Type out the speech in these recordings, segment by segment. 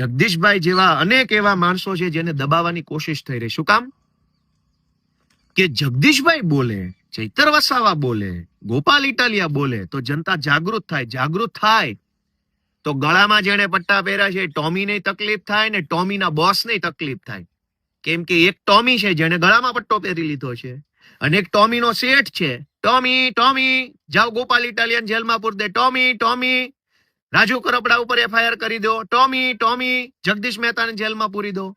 જગદીશભાઈ જેવા અનેક એવા માણસો છે જેને દબાવવાની કોશિશ થઈ રહી. શું કામ? કે જગદીશભાઈ બોલે, ચૈતર વસાવા બોલે, ગોપાલ ઇટાલિયા બોલે, તો જનતા જાગૃત થાય. જાગૃત થાય તો ગળામાં જેણે પટ્ટા પહેર્યા છે, ટોમીને તકલીફ થાય ને ટોમીના બોસને તકલીફ થાય. કેમ કે એક ટોમી છે જેણે ગળામાં પટ્ટો પહેરી લીધો છે અને એક ટોમીનો શેઠ છે. ટોમી ટોમી, જાઓ ગોપાલ ઇટાલિયન જેલમાં પૂર દે. ટોમી ટોમી રાજુ કરપડા ઉપર એફઆઈઆર કરી દો. ટોમી ટોમી, જગદીશ મહેતાને જેલમાં પૂરી દો.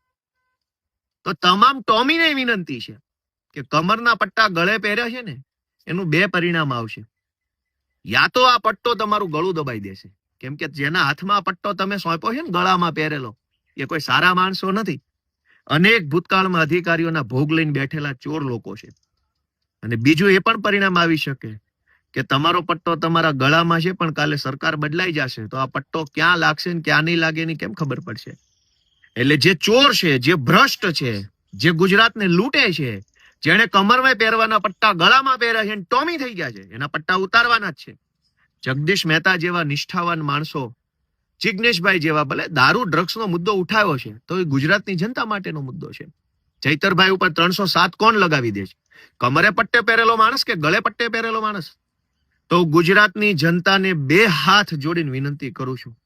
તો તમામ ટોમીને વિનંતી છે કે કમરના પટ્ટા ગળે પહેર્યા છે ને, એનું બે પરિણામ આવશે. યા તો આ પટ્ટો તમારું ગળું દબાઈ દેશે. કેમ કે જેના હાથમાં પટ્ટો તમે સોંપ્યો છે ને, ગળામાં પહેરેલો, એ કોઈ સારા માણસો નથી. અનેક ભૂતકાળમાં અધિકારીઓના ભોગ લઈને બેઠેલા ચોર લોકો છે. અને બીજું એ પણ પરિણામ આવી શકે કે તમારો પટ્ટો તમારા ગળામાં છે, પણ કાલે સરકાર બદલાઈ જશે, તો આ પટ્ટો ક્યાં લાગશે ને ક્યાં નહીં લાગે એની કેમ ખબર પડશે? એટલે જે ચોર છે, જે ભ્રષ્ટ છે, જે ગુજરાતને લૂંટે છે, જેણે કમરમાં પહેરવાના પટ્ટા ગળામાં પહેર્યા છે ટોમી થઈ ગયા છે, એના પટ્ટા ઉતારવાના જ છે. જગદીશ મહેતા જેવા નિષ્ઠાવાન માણસો, જિગ્નેશભાઈ જેવા ભલે દારૂ, ડ્રગ્સનો મુદ્દો ઉઠાવ્યો છે, તો એ ગુજરાતની જનતા માટેનો મુદ્દો છે. ચૈતરભાઈ ઉપર ત્રણસો સાત કોણ લગાવી દે છે? કમરે પટ્ટે પહેરેલો માણસ કે ગળે પટ્ટે પહેરેલો માણસ? તો ગુજરાતની જનતાને બે હાથ જોડીને વિનંતી કરું છું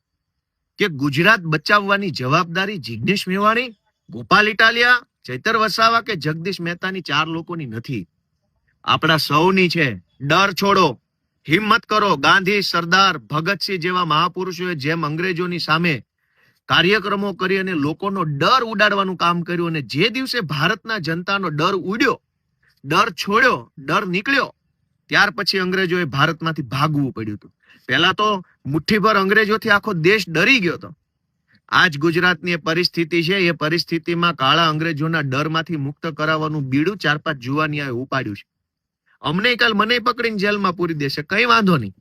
કે ગુજરાત બચાવવાની જવાબદારી જિગ્નેશ મેવાણી, ગોપાલ ઇટાલિયા, ચૈતર વસાવા કે જગદીશ મહેતાની ચાર લોકોની નથી. આપણા સૌની છે. ડર છોડો. હિંમત કરો. ગાંધી, સરદાર, ભગતસિંહ જેવા મહાપુરુષોએ જેમ અંગ્રેજોની સામે કાર્યક્રમો કરી અને લોકોનો ડર ઉડાડવાનું કામ કર્યું અને જે દિવસે ભારતના જનતાનો ડર ઉડ્યો, ડર છોડ્યો, ડર નીકળ્યો ત્યાર પછી અંગ્રેજોએ ભારતમાંથી ભાગવું પડ્યું હતું. પહેલા તો મુઠ્ઠીભર અંગ્રેજોથી આખો દેશ ડરી ગયો હતો. આજ ગુજરાતની પરિસ્થિતિ છે, એ પરિસ્થિતિમાં કાળા અંગ્રેજોના ડરમાંથી મુક્ત કરાવવાનું બીડું ચાર પાંચ જુવાનિયાએ ઉપાડ્યું છે. અમને કાલ મને પકડીને જેલમાં પૂરી દેશે, કઈ વાંધો નહીં.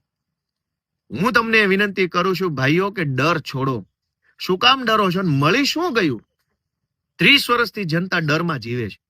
હું તમને વિનંતી કરું છું, ભાઈઓ, કે ડર છોડો. શું કામ ડરો છો? મળી શું ગયું? ત્રીસ વર્ષથી જનતા ડરમાં જીવે છે.